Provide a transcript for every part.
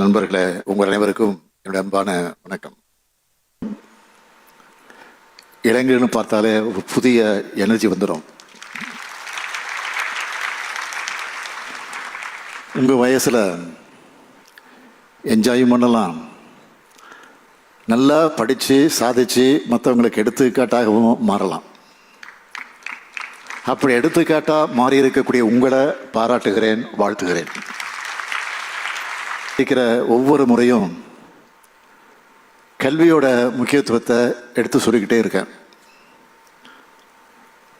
நண்பர்களே உங்கள் அனைவருக்கும் என்னுடைய அன்பான வணக்கம். இளைஞர்னு பார்த்தாலே ஒரு புதிய எனர்ஜி வந்துடும் உங்கள் வயசில் என்ஜாயும் பண்ணலாம். நல்லா படித்து சாதித்து மற்றவங்களுக்கு எடுத்துக்காட்டாகவும் மாறலாம். அப்படி எடுத்துக்காட்டாக மாறி இருக்கக்கூடிய உங்களை பாராட்டுகிறேன் வாழ்த்துகிறேன். படிக்கிற ஒவ்வொரு முறையும் கல்வியோட முக்கியத்துவத்தை எடுத்து சொல்லிக்கிட்டே இருக்கேன்.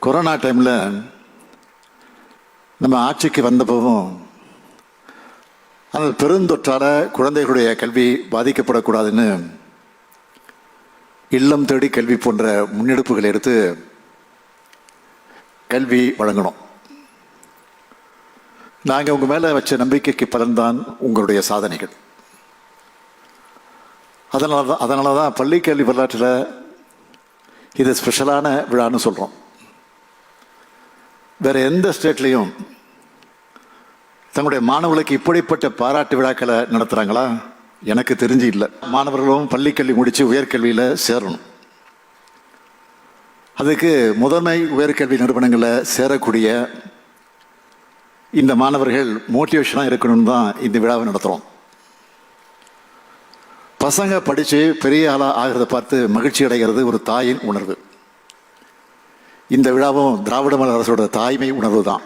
கொரோனா டைமில் நம்ம ஆட்சிக்கு வந்தப்பவும் அந்த பெருந்தொற்றால் குழந்தைகளுடைய கல்வி பாதிக்கப்படக்கூடாதுன்னு இல்லம் தேடி கல்வி போன்ற முன்னெடுப்புகளை எடுத்து கல்வி வழங்கணும். நாங்கள் உங்கள் மேலே வச்ச நம்பிக்கைக்கு பலன்தான் உங்களுடைய சாதனைகள். அதனால தான் அதனால தான் பள்ளி கல்வி வரலாற்றில் இது ஸ்பெஷலான விழான்னு சொல்கிறோம் வேறு எந்த ஸ்டேட்லேயும் தங்களுடைய மாணவர்களுக்கு இப்படிப்பட்ட பாராட்டு விழாக்களை நடத்துகிறாங்களா எனக்கு தெரிஞ்சு இல்லை. மாணவர்களும் பள்ளிக்கல்வி முடித்து உயர்கல்வியில் சேரணும். அதுக்கு முதன்மை உயர்கல்வி நிறுவனங்களில் சேரக்கூடிய இந்த மாணவர்கள் மோட்டிவேஷனாக இருக்கணும்னு தான் இந்த விழாவை நடத்துகிறோம் பசங்க படித்து பெரிய ஆளாக ஆகிறத பார்த்து மகிழ்ச்சி அடைகிறது ஒரு தாயின் உணர்வு. இந்த விழாவும் திராவிட மலர் அரசோட தாய்மை உணர்வு தான்.